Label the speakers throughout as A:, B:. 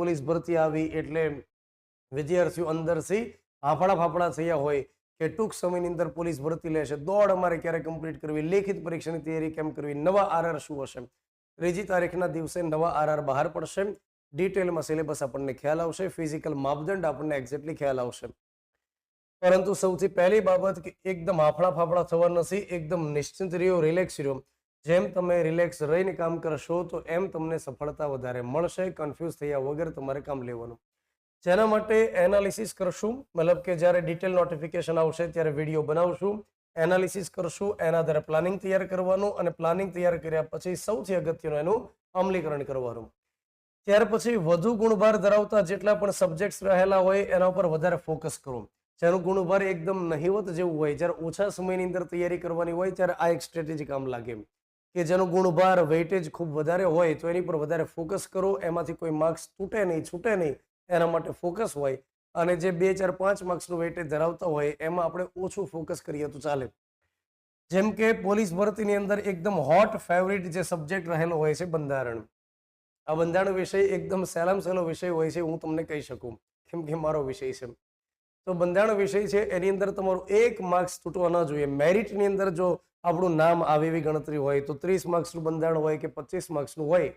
A: Police ભરતી આવી એટલે વિદ્યાર્થીઓ અંદરથી હાફડા ફાફડા થયા હોય કે ટૂંક સમયની અંદર પોલીસ ભરતી લેશે. દોડ અમારે ક્યારે કમ્પ્લીટ કરવી? લેખિત પરીક્ષાની તૈયારી કેમ કરવી? નવા આરઆર શું હશે? ત્રીજી તારીખના દિવસે નવા આરઆર બહાર પડશે. ડિટેલમાં સિલેબસ આપણને ખ્યાલ આવશે. ફિઝિકલ માપદંડ આપણને એક્ઝેક્ટલી ખ્યાલ આવશે. પરંતુ સૌથી પહેલી બાબત કે એકદમ હાફડા ફાફડા થવા નથી એકદમ નિશ્ચિંત રહ્યો રિલેક્સ રહ્યો. જેમ તમે રિલેક્સ રહીને કામ કરશો, તો એમ તમને સફળતા વધારે મળશે. કન્ફ્યુઝ થયા વગર તમારે કામ લેવાનું. જેના માટે એનાલિસિસ કરશું. મતલબ કે જ્યારે ડિટેલ નોટિફિકેશન આવશે, ત્યારે વીડિયો બનાવશું. એનાલિસિસ કરશું, એના આધારે પ્લાનિંગ તૈયાર કરવાનું અને પ્લાનિંગ તૈયાર કર્યા પછી સૌથી અગત્યનું એનું અમલીકરણ કરવાનું. ત્યાર પછી વધુ ગુણભાર ધરાવતા જેટલા પણ સબ્જેક્ટ્સ રહેલા હોય, એના ઉપર વધારે ફોકસ કરો જેનું ગુણભાર એકદમ નહિવત જેવું હોય, જ્યારે ઓછા સમયની અંદર તૈયારી કરવાની હોય, ત્યારે આ એક સ્ટ્રેટેજી કામ લાગે કે જેનો ગુણભાર વેઇટેજ ખૂબ વધારે હોય તો એની પર વધારે ફોકસ કરો. એમાંથી કોઈ માર્ક્સ તૂટે નહીં, છૂટે નહીં, એના માટે ફોકસ હોય. અને જે બે ચાર પાંચ માર્ક્સનું વેઇટેજ ધરાવતા હોય, એમાં આપણે ઓછું ફોકસ કરીએ તો ચાલે. જેમ કે પોલીસ ભરતીની અંદર એકદમ હોટ ફેવરિટ જે સબ્જેક્ટ રહેલો હોય છે બંધારણ. આ બંધારણ વિષય એકદમ સહેલામ સહેલો વિષય હોય છે, હું તમને કહી શકું. કેમ કે મારો વિષય છે. તો બંધારણ વિષય છે, એની અંદર તમારું એક માર્ક્સ તૂટવા ન જોઈએ. મેરિટની અંદર જો આપણું નામ આવે એવી ગણતરી હોય, તો ત્રીસ માર્ક્સનું બંધારણ હોય કે પચીસ માર્ક્સનું હોય,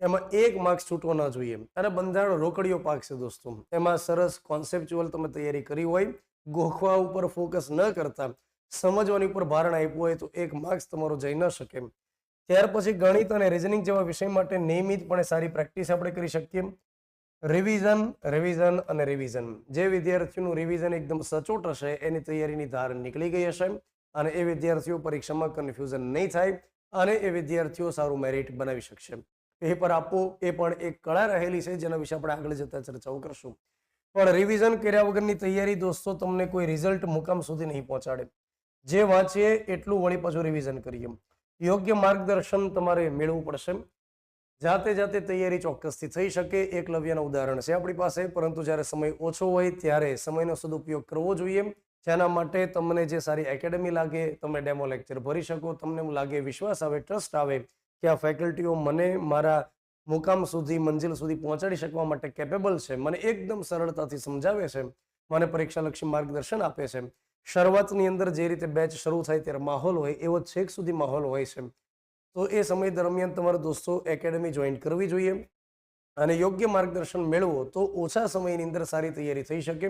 A: એમાં એક માર્ક્સ છૂટવો ન જોઈએ. અને બંધારણ રોકડીઓ પાક છે દોસ્તો. એમાં સરસ કોન્સેપ્ચ્યુઅલ તમે તૈયારી કરી હોય, ગોખવા ઉપર ફોકસ ન કરતા, સમજવાની ઉપર ભારણ આપ્યું હોય, તો એક માર્ક્સ તમારો જઈ ન શકે. ત્યાર પછી ગણિત અને રિઝનિંગ જેવા વિષય માટે નિયમિતપણે સારી પ્રેક્ટિસ આપણે કરી શકીએ. રિવિઝન રિવિઝન અને રિવિઝન જે વિદ્યાર્થીઓનું રિવિઝન એકદમ સચોટ હશે, એની તૈયારીની ધાર નીકળી ગઈ હશે અને એ વિદ્યાર્થીઓ પરીક્ષામાં કન્ફ્યુઝન નહીં થાય અને એ વિદ્યાર્થીઓ સારું મેરિટ બનાવી શકશે. પેપર આપવું એ પણ એક કળા રહેલી છે, જેના વિશે આપણે આગળ જતા ચર્ચાઓ કરશું. પણ રિવિઝન કર્યા વગરની તૈયારી દોસ્તો, તમને કોઈ રિઝલ્ટ મુકામ સુધી નહીં પહોંચાડે. જે વાંચીએ, એટલું વળી પાછું રિવિઝન કરીએ. યોગ્ય માર્ગદર્શન તમારે મેળવવું પડશે. જાતે જાતે તૈયારી ચોક્કસથી થઈ શકે એકલવ્યના ઉદાહરણ છે આપણી પાસે. પરંતુ જ્યારે સમય ઓછો હોય ત્યારે સમયનો સદુપયોગ કરવો જોઈએ. જેના માટે તમને જે સારી એકેડમી લાગે, તમે ડેમો લેક્ચર ભરી શકો. તમને એવું લાગે વિશ્વાસ આવે, ટ્રસ્ટ આવે કે આ ફેકલ્ટીઓ મને મારા મુકામ સુધી, મંજિલ સુધી પહોંચાડી શકવા માટે કેપેબલ છે. મને એકદમ સરળતાથી સમજાવે છે. મને પરીક્ષાલક્ષી માર્ગદર્શન આપે છે. શરૂઆતની અંદર જે રીતે બેચ શરૂ થાય ત્યારે માહોલ હોય એવો છેક સુધી માહોલ હોય છે. તો એ સમય દરમિયાન તમારા દોસ્તો એકેડમી જોઈન કરવી જોઈએ. અને યોગ્ય માર્ગદર્શન મેળવો તો ઓછા સમયની અંદર સારી તૈયારી થઈ શકે.